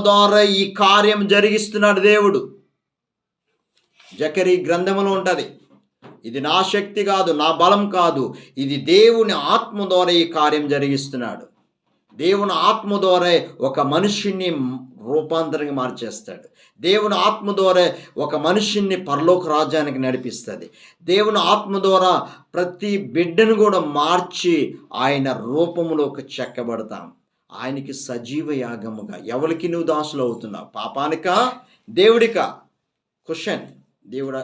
ద్వారా ఈ కార్యం జరిగిస్తున్నాడు దేవుడు. జకరి గ్రంథములో ఉంటుంది. ఇది నా శక్తి కాదు నా బలం కాదు. ఇది దేవుని ఆత్మ ద్వారా ఈ కార్యం జరిగిస్తున్నాడు. దేవుని ఆత్మ ద్వారా ఒక మనిషిని రూపాంతరంగా మార్చేస్తాడు. దేవుని ఆత్మ ద్వారా ఒక మనిషిని పరలోక రాజ్యానికి నడిపిస్తుంది. దేవుని ఆత్మ ద్వారా ప్రతి బిడ్డను కూడా మార్చి ఆయన రూపంలోకి చెక్కబడతాం. ఆయనకి సజీవ యాగముగా. ఎవరికి నువ్వు దాసులు అవుతున్నావు? పాపానికా? దేవుడికా? క్వశ్చన్ దేవుడ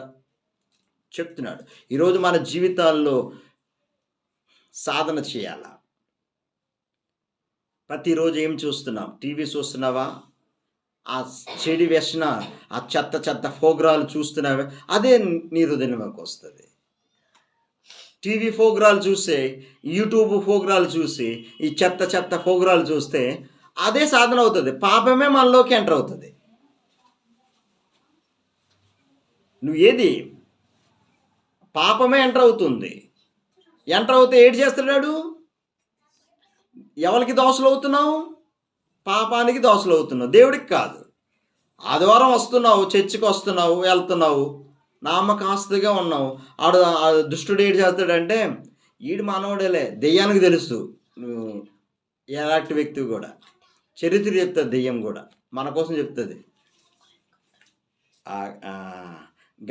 చెప్తున్నాడు. ఈరోజు మన జీవితాల్లో సాధన చేయాలా? ప్రతిరోజు ఏం చూస్తున్నాం? టీవీ చూస్తున్నావా? ఆ చెడి వ్యసన ఆ చెత్త చెత్త ఫోగ్రాలు చూస్తున్నావా? అదే నీ హృదయంలోకి వస్తుంది. టీవీ ఫోగ్రాలు చూస్తే యూట్యూబ్ ఫోగ్రాలు చూసి ఈ చెత్త చెత్త ఫోగ్రాలు చూస్తే అదే సాధన అవుతుంది. పాపమే మనలోకి ఎంటర్ అవుతుంది. నువ్వు ఏది? పాపమే ఎంటర్ అవుతుంది. ఎంటర్ అవుతే ఏడు చేస్తున్నాడు? ఎవరికి దోషలు అవుతున్నావు? పాపానికి దోషలు అవుతున్నావు. దేవుడికి కాదు. ఆదివారం వస్తున్నావు చర్చికి వస్తున్నావు వెళ్తున్నావు. నామకాస్తుగా ఉన్నావు. ఆడు దుష్టుడు ఏడు చేస్తాడంటే ఈడు మానవుడేలే దెయ్యానికి తెలుసు. నువ్వు ఎలాంటి వ్యక్తి కూడా. చరిత్ర చెప్తుంది దెయ్యం కూడా. మన కోసం చెప్తుంది. గారిడు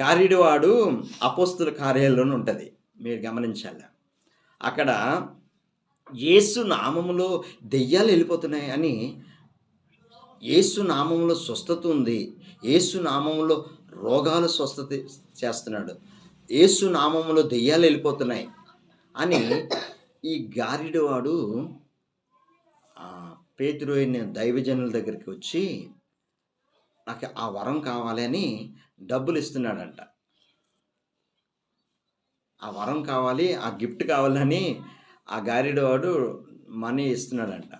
గారిడి వాడు అపోస్తుల కార్యాలలోనే ఉంటుంది. మీరు గమనించాలి. అక్కడ యేసు నామములో దెయ్యాలు వెళ్ళిపోతున్నాయి అని యేసు నామంలో స్వస్థత ఉంది. యేసు నామములో రోగాలు స్వస్థత చేస్తున్నాడు. యేసు నామంలో దెయ్యాలు వెళ్ళిపోతున్నాయి అని ఈ గారిడి వాడు దైవజనుల దగ్గరికి వచ్చి నాకు ఆ వరం కావాలి అని డబ్బులు ఇస్తున్నాడంట. ఆ వరం కావాలి ఆ గిఫ్ట్ కావాలని ఆ గారిడి వాడు మనీ ఇస్తున్నాడంట.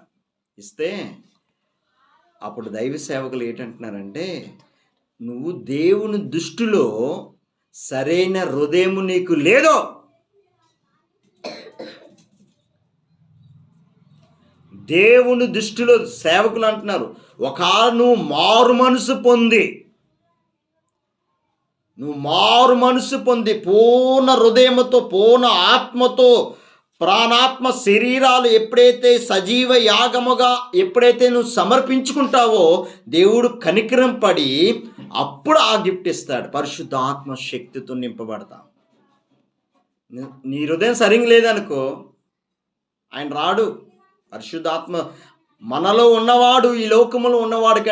ఇస్తే అప్పుడు దైవ సేవకులు ఏంటంటున్నారంటే నువ్వు దేవుని దృష్టిలో సరైన హృదయము నీకు లేదో దేవుని దృష్టిలో సేవకులు అంటున్నారు. ఒక నువ్వు మారు మనసు పొంది నువ్వు మారు మనసు పొంది పూర్ణ హృదయముతో పూర్ణ ఆత్మతో ప్రాణాత్మ శరీరాలు ఎప్పుడైతే సజీవ యాగముగా ఎప్పుడైతే నువ్వు సమర్పించుకుంటావో దేవుడు కనికరం పడి అప్పుడు ఆ గిఫ్ట్ ఇస్తాడు. పరిశుద్ధాత్మ శక్తితో నింపబడతాం. నీ- హృదయం సరిగ్గా లేదనుకో ఆయన రాడు. పరిశుద్ధాత్మ మనలో ఉన్నవాడు ఈ లోకములో ఉన్నవాడు కంటే